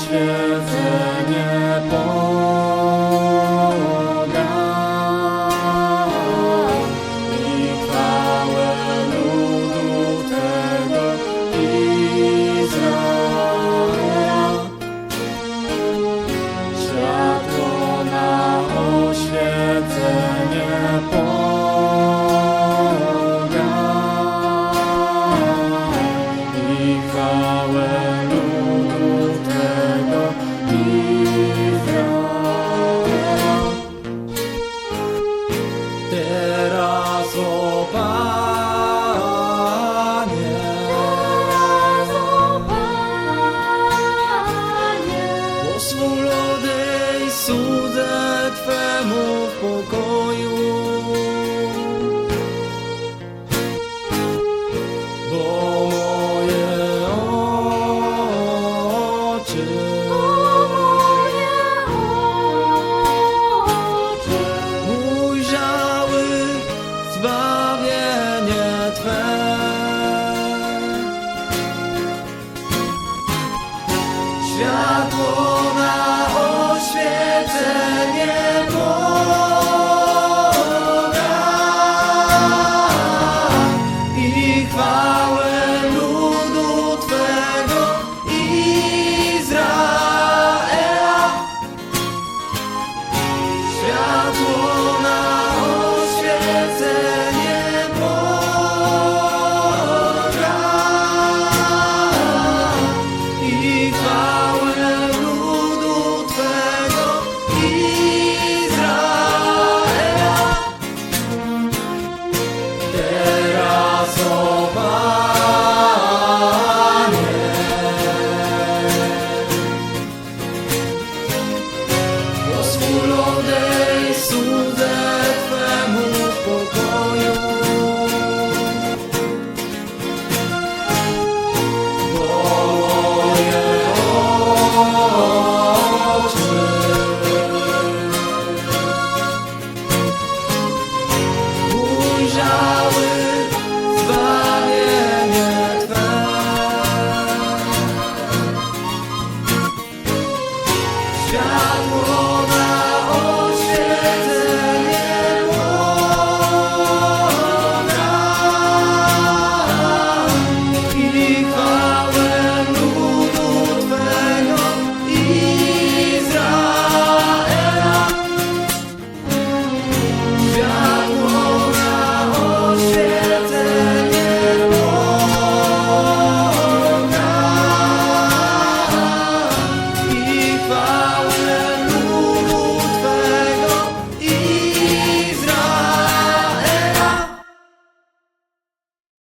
oświecenie Boga Pozwól odejść cudze Twemu w pokoju. Słudzę Twemu pokoju. Moje oczy Ujrzały zbawienie Twe Światło